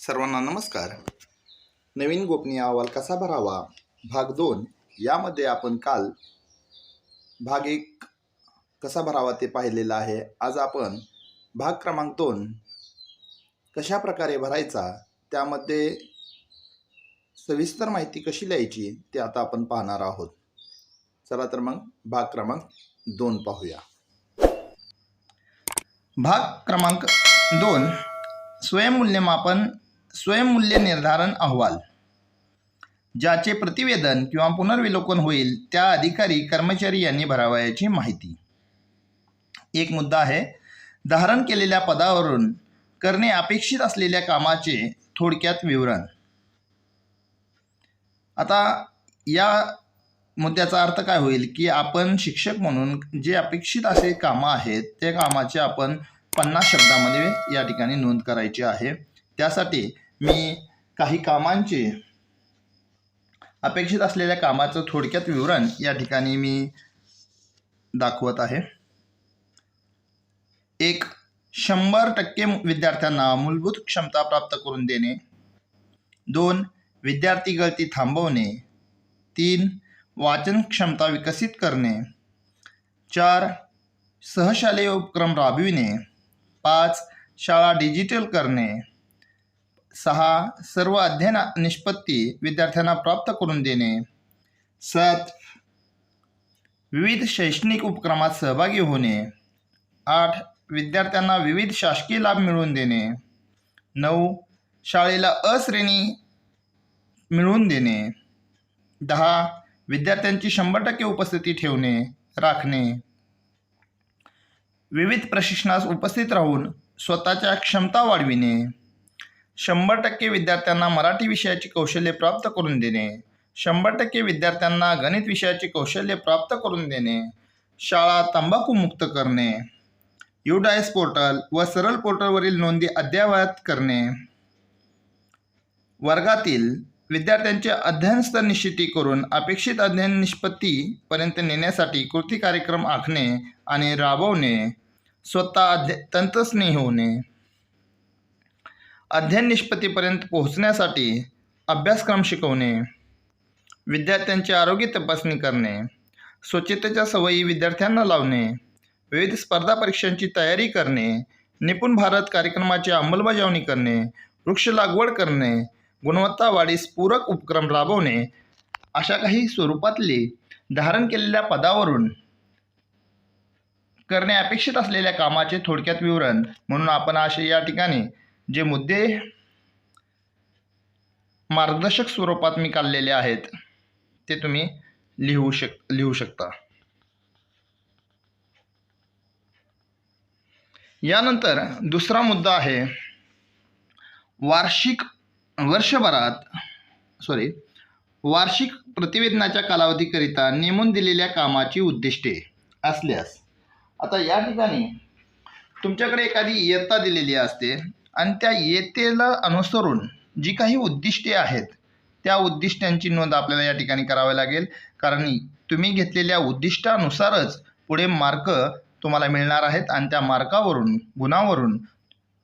सर्वांना नमस्कार. नवीन गोपनीय अहवाल कसा भरावा? भाग दोन. यामध्ये आपण काल भाग एक कसा भरावा ते पाहिलेलं आहे. आज आपण भाग क्रमांक दोन कशा प्रकारे भरायचा? त्यामध्ये सविस्तर माहिती कशी लिहायची ते आता आपण पाहणार आहोत. चला तर मग भाग क्रमांक दोन पाहूया. भाग क्रमांक दोन. स्वयंमूल्यमापन स्वयंमूल्य निर्धारण अहवाल ज्याचे प्रतिवेदन किंवा पुनर्विलोकन होईल त्या अधिकारी कर्मचारी यांनी भरावयाची माहिती. एक मुद्दा आहे धारण केलेल्या पदावरून करणे अपेक्षित असलेल्या कामाचे थोडक्यात विवरण. आता या मुद्द्याचा अर्थ काय होईल की आपण शिक्षक म्हणून जे अपेक्षित असे कामं आहेत त्या कामाचे आपण पन्नास शब्दामध्ये या ठिकाणी नोंद करायची आहे. त्यासाठी मी काही कामांचे अपेक्षित असलेल्या कामाचं थोडक्यात विवरण या ठिकाणी मी दाखवत आहे. एक शंभर टक्के विद्यार्थ्यांना मूलभूत क्षमता प्राप्त करून देणे. दोन विद्यार्थी गळती थांबवणे. तीन वाचन क्षमता विकसित करणे. चार सहशालेय उपक्रम राबविणे. पाच शाळा डिजिटल करणे. सहा सर्व अध्ययन निष्पत्ती विद्यार्थ्यांना प्राप्त करून देणे. सात विविध शैक्षणिक उपक्रमात सहभागी होणे. आठ विद्यार्थ्यांना विविध शासकीय लाभ मिळवून देणे. नऊ शाळेला अश्रेणी मिळवून देणे. दहा विद्यार्थ्यांची शंभर टक्के उपस्थिती ठेवणे राखणे. विविध प्रशिक्षणास उपस्थित राहून स्वतःच्या क्षमता वाढविणे. शंभर टक्के विद्यार्थ्यांना मराठी विषयाची कौशल्ये प्राप्त करून देणे. शंभर टक्के विद्यार्थ्यांना गणित विषयाची कौशल्य प्राप्त करून देणे. शाळा तंबाखूमुक्त करणे. युडायस पोर्टल व सरळ पोर्टलवरील नोंदी अद्ययावत करणे. वर्गातील विद्यार्थ्यांचे अध्ययनस्तर निश्चिती करून अपेक्षित अध्ययन निष्पत्तीपर्यंत नेण्यासाठी कृती कार्यक्रम आखणे आणि राबवणे. स्वतः अध्य तंत्रस्नेही होणे. अध्ययन निष्पत्तीपर्यंत पोहोचण्यासाठी अभ्यासक्रम शिकवणे विद्यार्थ्यांची आरोग्य तपासणी करणे स्वच्छतेच्या सवयी विद्यार्थ्यांना लावणे विविध स्पर्धा परीक्षांची तयारी करणे निपुण भारत कार्यक्रमाची अंमलबजावणी करणे वृक्ष लागवड करणे गुणवत्ता वाढीस पूरक उपक्रम राबवणे अशा काही स्वरूपातले धारण केलेल्या पदावरून करणे अपेक्षित असलेल्या कामाचे थोडक्यात विवरण म्हणून आपण असे या ठिकाणी जे मुद्दे मार्गदर्शक स्वरूपात मी काढलेले आहेत ते तुम्ही लिहू शक लिहू शकता. यानंतर दुसरा मुद्दा आहे वार्षिक वर्षभरात सॉरी वार्षिक प्रतिवेदनाच्या कालावधीकरिता नेमून दिलेल्या कामाची उद्दिष्टे असल्यास आता या ठिकाणी तुमच्याकडे एखादी इयत्ता दिलेली असते आणि त्या इयत्तेला अनुसरून जी काही उद्दिष्टे आहेत त्या उद्दिष्टांची नोंद आपल्याला या ठिकाणी करावी लागेल. कारण तुम्ही घेतलेल्या उद्दिष्टानुसारच पुढे मार्क तुम्हाला मिळणार आहेत आणि त्या मार्कावरून गुणावरून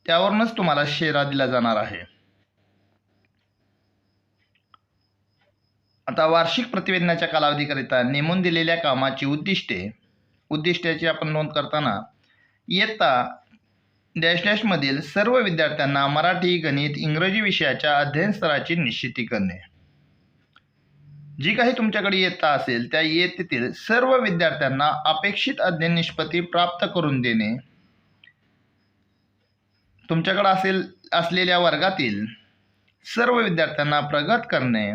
त्यावरूनच तुम्हाला शेरा दिला जाणार आहे. आता वार्षिक प्रतिवेदनाच्या कालावधीकरिता नेमून दिलेल्या कामाची उद्दिष्टे उद्दिष्टाची आपण नोंद करताना इयत्ता डॅश डॅशमधील सर्व विद्यार्थ्यांना मराठी गणित इंग्रजी विषयाच्या अध्ययन स्तराची निश्चिती करणे. जी काही तुमच्याकडे इयत्ता असेल त्या इयत्तेतील सर्व विद्यार्थ्यांना अपेक्षित अध्ययन निष्पत्ती प्राप्त करून देणे. तुमच्याकडे असेल असलेल्या वर्गातील सर्व विद्यार्थ्यांना प्रगत करणे.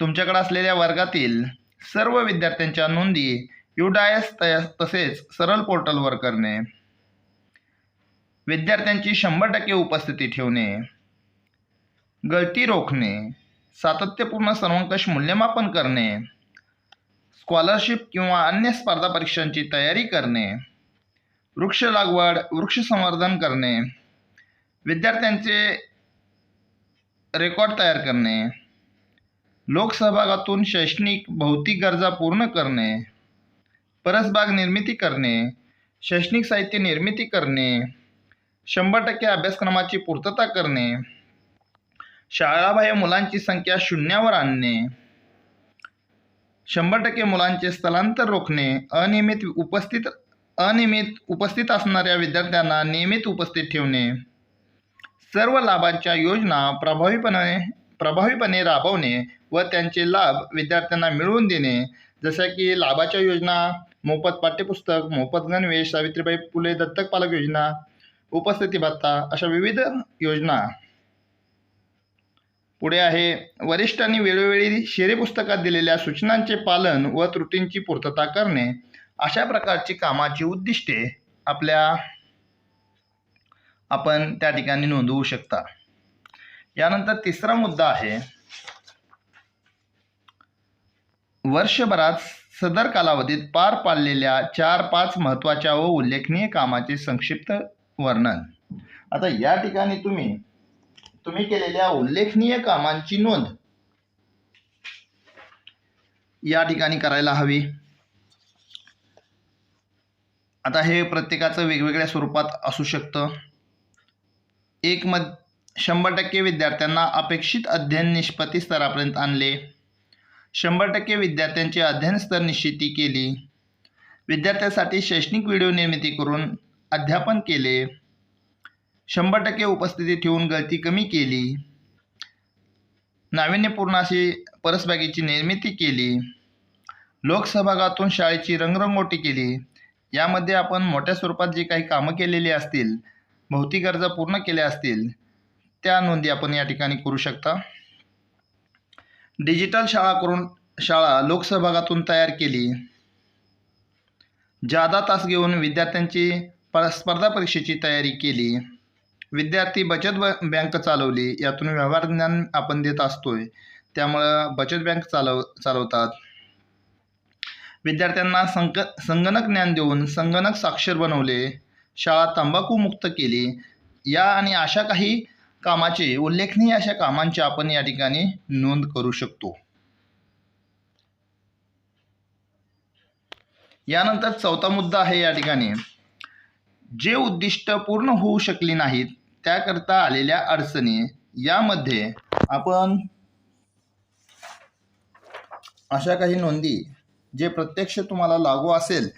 तुमच्याकडे असलेल्या वर्गातील सर्व विद्यार्थ्यांच्या नोंदी युडायस तया तसेच सरळ पोर्टलवर करणे. विद्यार्थ्यांची शंभर टक्के उपस्थिती ठेवणे गळती रोखणे सातत्यपूर्ण सर्वंकष मूल्यमापन करणे स्कॉलरशिप किंवा अन्य स्पर्धा परीक्षांची तयारी करणे वृक्ष लागवड वृक्ष संवर्धन करणे विद्यार्थ्यांचे रेकॉर्ड तयार करणे लोकसहभागातून शैक्षणिक भौतिक गरजा पूर्ण करणे परसबाग निर्मिती करणे शैक्षणिक साहित्य निर्मिती करणे शंभर टक्के अभ्यासक्रमाची पूर्तता करणे. शाळाबाह्य मुलांची संख्या शून्यावर आणणे. शंभर टक्के मुलांचे स्थलांतर रोखणे. अनियमित उपस्थित अनियमित उपस्थित असणाऱ्या विद्यार्थ्यांना नियमित उपस्थित ठेवणे. सर्व लाभांच्या योजना प्रभावीपणे प्रभावीपणे राबवणे व त्यांचे लाभ विद्यार्थ्यांना मिळवून देणे. जसं की लाभाच्या योजना मोफत पाठ्यपुस्तक मोफत गणवेश सावित्रीबाई फुले दत्तक पालक योजना उपस्थिती भत्ता अशा विविध योजना. पुढे आहे वरिष्ठांनी वेळोवेळी शेरी पुस्तकात दिलेल्या सूचनांचे पालन व त्रुटींची पूर्तता करणे अशा प्रकारची कामाची उद्दिष्टे आपल्या आपण त्या ठिकाणी नोंदवू शकता. यानंतर तिसरा मुद्दा आहे वर्षभरात सदर कालावधीत पार पाडलेल्या चार पाच महत्त्वाच्या व उल्लेखनीय कामाचे संक्षिप्त वर्णन. आता या ठिकाणी तुम्ही तुम्ही केलेल्या उल्लेखनीय कामांची नोंद या ठिकाणी करायला हवी. आता हे प्रत्येकाचं वेगवेगळ्या स्वरूपात असू शकतं. एक मध शंभर टक्के विद्यार्थ्यांना अपेक्षित अध्ययन निष्पत्ती स्तरापर्यंत आणले. शंभर टक्के विद्यार्थ्यांचे अध्ययन स्तर निश्चिती केली. विद्यार्थ्यांसाठी शैक्षणिक व्हिडिओ निर्मिती करून अध्यापन केले. शंभर टक्के उपस्थिती ठेवून गळती कमी केली. नाविन्यपूर्ण अशी परसबागेची निर्मिती केली. लोकसहभागातून शाळेची रंगरंगोटी केली. यामध्ये आपण मोठ्या स्वरूपात जी काही कामं केलेली असतील भौतिक गरजा पूर्ण केल्या असतील त्या नोंदी आपण या ठिकाणी करू शकता. डिजिटल शाळा करून शाळा लोकसहभागातून तयार केली. जादा तास घेऊन विद्यार्थ्यांची प स्पर्धा परीक्षेची तयारी केली. विद्यार्थी बचत ब बँक चालवली. यातून व्यवहार ज्ञान आपण देत असतोय. त्यामुळं बचत बँक चालव चालवतात. विद्यार्थ्यांना संक संगणक ज्ञान देऊन संगणक साक्षर बनवले. शाळा तंबाखू मुक्त केली. या आणि अशा काही कामाचे उल्लेखनीय अशा कामांची आपण या ठिकाणी नोंद करू शकतो. यानंतर चौथा मुद्दा आहे या ठिकाणी. जे उद्दिष्ट पूर्ण होऊ शकली नाहीत त्याकरता आलेल्या अडचणी यामध्ये आपण अशा काही नोंदी जे प्रत्यक्ष तुम्हाला लागू असेल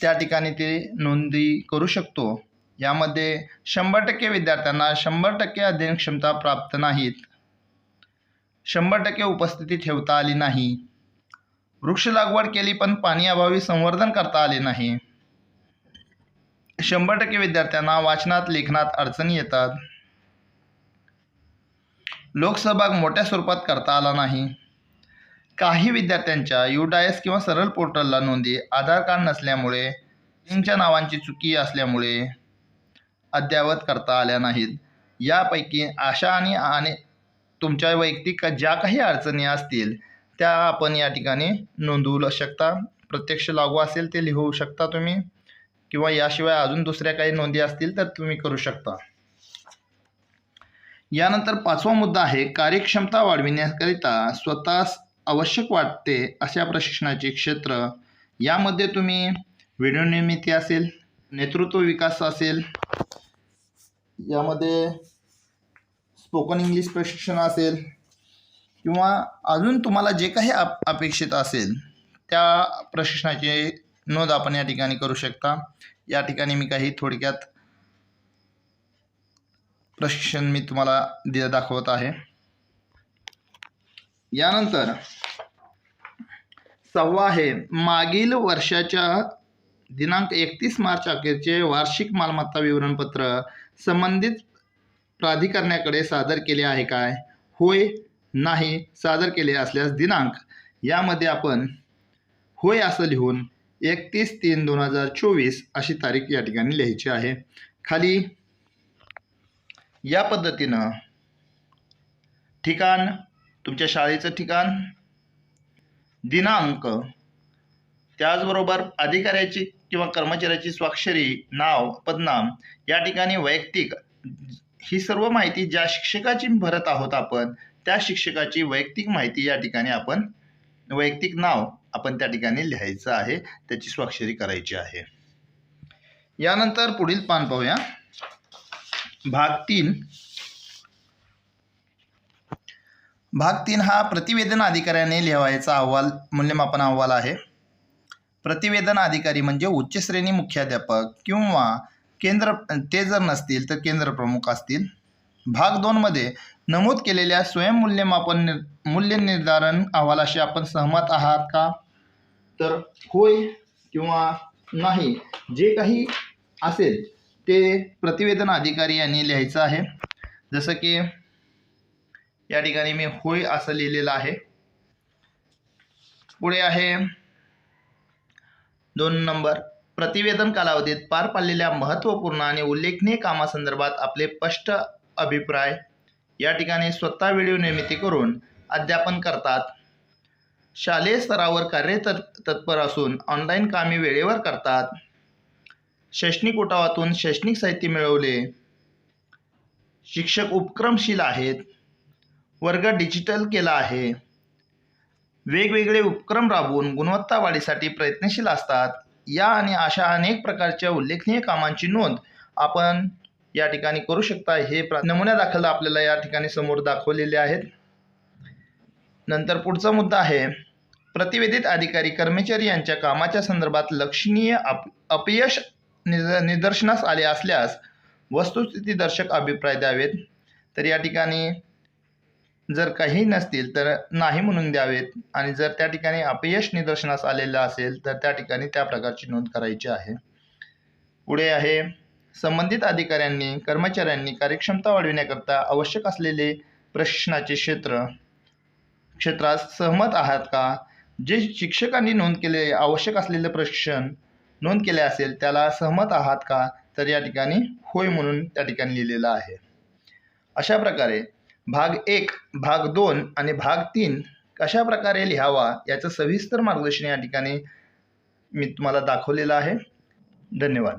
त्या ठिकाणी ते नोंदी करू शकतो. यामध्ये शंभर टक्के विद्यार्थ्यांना शंभर टक्के अध्ययन क्षमता प्राप्त नाहीत. शंभर टक्के उपस्थिती ठेवता आली नाही. वृक्ष लागवड केली पण पाणी अभावी संवर्धन करता आले नाही. शंभर टक्के विद्यार्थ्यांना वाचनात लेखनात अडचणी येतात. लोकसहभाग मोठ्या स्वरूपात करता आला नाही. काही विद्यार्थ्यांच्या युडायस किंवा सरळ पोर्टलला नोंदी आधार कार्ड नसल्यामुळे लिंकच्या नावांची चुकी असल्यामुळे अद्ययावत करता आल्या नाहीत. यापैकी आशा आणि आणि तुमच्या वैयक्तिक ज्या काही अडचणी असतील त्या आपण या ठिकाणी नोंदवू शकता. प्रत्यक्ष लागू असेल ते लिहू शकता तुम्ही. किंवा याशिवाय अजून दुसऱ्या काही नोंदी असतील तर तुम्ही करू शकता. यानंतर पाचवा मुद्दा आहे कार्यक्षमता वाढविण्याकरिता स्वतःस आवश्यक वाटते अशा प्रशिक्षणाचे क्षेत्र. यामध्ये तुम्ही व्हिडिओ निर्मिती असेल नेतृत्व विकास असेल यामध्ये स्पोकन इंग्लिश प्रशिक्षण असेल किंवा अजून तुम्हाला जे काही अप अपेक्षित असेल त्या प्रशिक्षणाचे नोंद आपण या ठिकाणी करू शकता. या ठिकाणी मी काही थोडक्यात प्रशिक्षण मी तुम्हाला दि दाखवत आहे. यानंतर सहावा आहे मागील वर्षाच्या दिनांक एकतीस मार्च अखेरचे वार्षिक मालमत्ता विवरणपत्र संबंधित प्राधिकरणाकडे सादर केले आहे काय? होय नाही सादर केले असल्यास दिनांक यामध्ये आपण होय असं लिहून एकतीस तीन दोन हजार चोवीस अशी तारीख या ठिकाणी लिहायची आहे. खाली या पद्धतीनं ठिकाण तुमच्या शाळेचं ठिकाण दिनांक त्याचबरोबर अधिकाऱ्याची किंवा कर्मचाऱ्याची स्वाक्षरी नाव पदनाम या ठिकाणी वैयक्तिक ही सर्व माहिती ज्या शिक्षकाची भरत आहोत आपण त्या शिक्षकाची वैयक्तिक माहिती या ठिकाणी आपण वैयक्तिक नाव आपण त्या ठिकाणी लिहायचं आहे त्याची स्वाक्षरी करायची आहे. यानंतर पुढील पान पाहूया. भाग तीन. भाग तीन हा प्रतिवेदन अधिकाऱ्याने लिहावायचा अहवाल मूल्यमापन अहवाल आहे. प्रतिवेदन अधिकारी म्हणजे उच्च श्रेणी मुख्याध्यापक किंवा केंद्र ते जर नसतील तर केंद्र प्रमुख असतील. भाग दोनमध्ये नमूद केलेल्या स्वयंमूल्यमापन निर मूल्य निर्धारण अहवालाशी आपण सहमत आहात का? तर होय किंवा नाही जे काही असेल ते प्रतिवेदन अधिकारी यांनी लिहायचं आहे. जसं की या ठिकाणी मी होय असं लिहिलेलं आहे. पुढे आहे दोन नंबर. प्रतिवेदन कालावधीत पार पाडलेल्या महत्त्वपूर्ण आणि उल्लेखनीय कामासंदर्भात आपले स्पष्ट अभिप्राय या ठिकाणी स्वतः व्हिडिओ निर्मिती करून अध्यापन करतात. शालेय स्तरावर कार्य तत्पर असून ऑनलाईन कामे वेळेवर करतात. शैक्षणिक उठावातून शैक्षणिक साहित्य मिळवले. शिक्षक उपक्रमशील आहेत. वर्ग डिजिटल केला आहे. वेगवेगळे उपक्रम राबवून गुणवत्ता वाढीसाठी प्रयत्नशील असतात. या आणि अशा अनेक प्रकारच्या उल्लेखनीय कामांची नोंद आपण या ठिकाणी करू शकता. हे प्र नमुन्यादाखल आपल्याला या ठिकाणी समोर दाखवलेले आहेत. नंतर पुढचा मुद्दा आहे. प्रतिवेदित अधिकारी कर्मचारी यांच्या कामाच्या संदर्भात लक्षणीय अप अपयश निद निदर्शनास आले असल्यास वस्तुस्थितीदर्शक अभिप्राय द्यावेत. तर या ठिकाणी जर काही नसतील तर नाही म्हणून द्यावेत. आणि जर त्या ठिकाणी अपयश निदर्शनास आलेलं असेल तर त्या ठिकाणी त्या प्रकारची नोंद करायची आहे. पुढे आहे. संबंधित अधिकाऱ्यांनी कर्मचाऱ्यांनी कार्यक्षमता वाढविण्याकरता आवश्यक असलेले प्रशिक्षणाचे क्षेत्र क्षेत्रात सहमत आहात का? जे शिक्षकांनी नोंद केले आवश्यक असलेलं प्रशिक्षण नोंद केले असेल त्याला सहमत आहात का? तर या ठिकाणी होय म्हणून त्या ठिकाणी लिहिलेलं आहे. अशा प्रकारे भाग एक भाग दोन आणि भाग तीन कशा प्रकारे लिहावा याचं सविस्तर मार्गदर्शन या ठिकाणी मी तुम्हाला दाखवलेलं आहे. धन्यवाद.